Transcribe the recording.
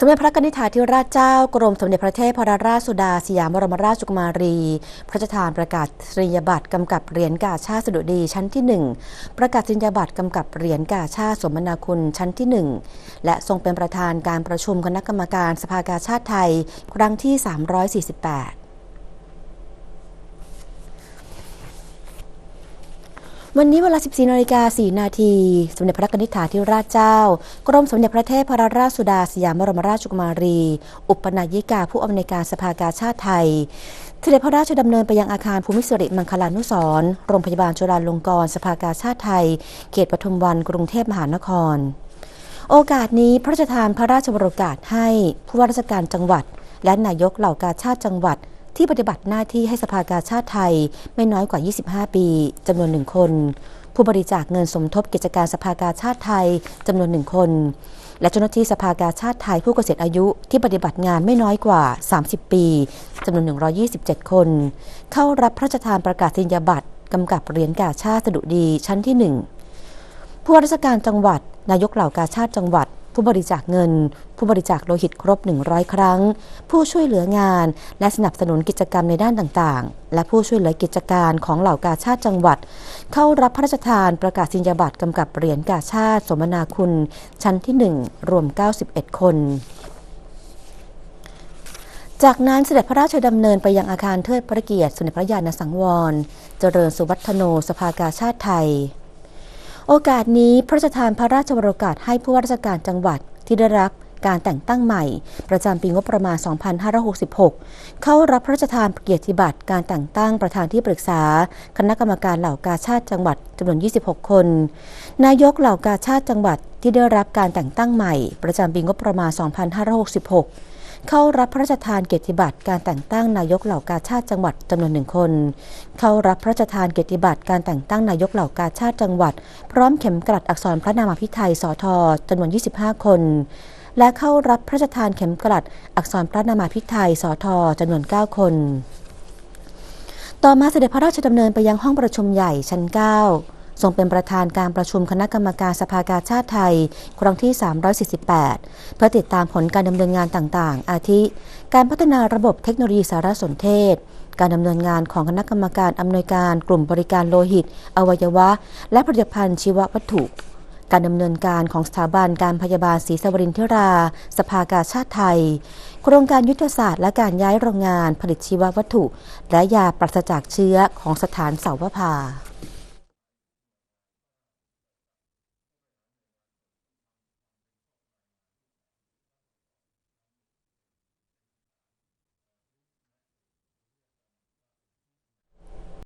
สมเด็จพระนิธิาธิราชเจ้ากรมสมเด็จพระเทพรราชสุดาสยามบรมราชกุมารี พระราชทานประกาศนียบัตรกำกับเหรียญกาชาติสดุดีชั้นที่ 1 ประกาศนียบัตรกำกับเหรียญกาชาติสมนาคุณชั้นที่ 1 และทรงเป็นประธานการประชุมคณะกรรมการสภากาชาติไทย ครั้งที่ 348 วันนี้เวลา 14นาฬิกา4นาที สมเด็จพระนิธิถาธิราชเจ้า กรมสมเด็จพระเทพรราชสุดาสยามบรมราชกุมารี อุปนายิกาผู้อำนวยการสภากาชาติไทย เสด็จพระราชดำเนินไปยังอาคารภูมิสิริมังคลานุสรณ์โรงพยาบาลจุฬาลงกรณ์สภากาชาติไทย เขตปทุมวันกรุงเทพมหานคร โอกาสนี้พระราชทานพระราชวโรกาสให้ผู้ว่าราชการจังหวัด และนายกเหล่ากาชาติจังหวัด ที่ปฏิบัติหน้าที่ให้สภากาชาติไทยไม่น้อยกว่า 25 ปีจำนวนหนึ่งคน ผู้บริจาคเงินสมทบกิจการสภากาชาติไทยจำนวนหนึ่งคน และเจ้าหน้าที่สภากาชาติไทยผู้เกษียณอายุที่ปฏิบัติงานไม่น้อยกว่า 30 ปีจำนวน 127 คน เข้ารับพระราชทานประกาศนียบัตรกำกับเหรียญกาชาติสดุดีชั้นที่ 1 ผู้ว่าราชการจังหวัด นายกเหล่ากาชาติจังหวัด ผู้บริจาคเงิน ผู้บริจาคโลหิตครบ 100 ครั้ง ผู้ช่วยเหลืองาน และสนับสนุนกิจกรรมในด้านต่างๆ และผู้ช่วยเหลือกิจการของเหล่ากาชาติจังหวัด เข้ารับพระราชทานประกาศนียบัตรกำกับเหรียญกาชาติ สมนาคุณ ชั้นที่ 1 รวม 91 คนจากนั้นเสด็จพระราชดำเนินไปยังอาคารเทิดพระเกียรติสมเด็จพระญาณสังวร เจริญสุวัฒโนสภากาชาติไทย โอกาสนี้พระราชทานพระราชวโรกาสให้ผู้ว่าราชการจังหวัดที่ได้รับการแต่งตั้งใหม่ ประจำปีงบประมาณ 2566 เข้ารับพระราชทานเกียรติบัตรการแต่งตั้งประธานที่ปรึกษา คณะกรรมการเหล่ากาชาติจังหวัดจำนวน 26 คน นายกเหล่ากาชาติจังหวัดที่ได้รับการแต่งตั้งใหม่ ประจำปีงบประมาณ 2566 เข้ารับพระราชทานเกียรติบัตรการแต่งตั้งนายกเหล่ากาชาติจังหวัดจำนวนหนึ่งคน เข้ารับพระราชทานเกียรติบัตรการแต่งตั้งนายกเหล่ากาชาติจังหวัด พร้อมเข็มกลัดอักษรพระนามาพิไทยสอทอจำนวน 25 คนและเข้ารับพระราชทานเข็มกลัด อักษรพระนามาพิไทยสอทอจำนวน 9 คน ต่อมาเสด็จพระราชดำเนินไปยังห้องประชุมใหญ่ชั้น 9 ทรงเป็นประธานการประชุมคณะกรรมการสภากาชาติไทย ครั้งที่ 348 เพื่อติดตามผลการดำเนินงานต่างๆ อาทิ การพัฒนาระบบเทคโนโลยีสารสนเทศ การดำเนินงานของคณะกรรมการอำนวยการกลุ่มบริการโลหิต อวัยวะ และผลิตภัณฑ์ชีววัตถุการดำเนินการของสถาบันการพยาบาลศรีสวรินทิรา สภากาชาติไทย โครงการยุทธศาสตร์และการย้ายโรงงานผลิตชีววัตถุ และยาปราศจากเชื้อของสถานเสาวภา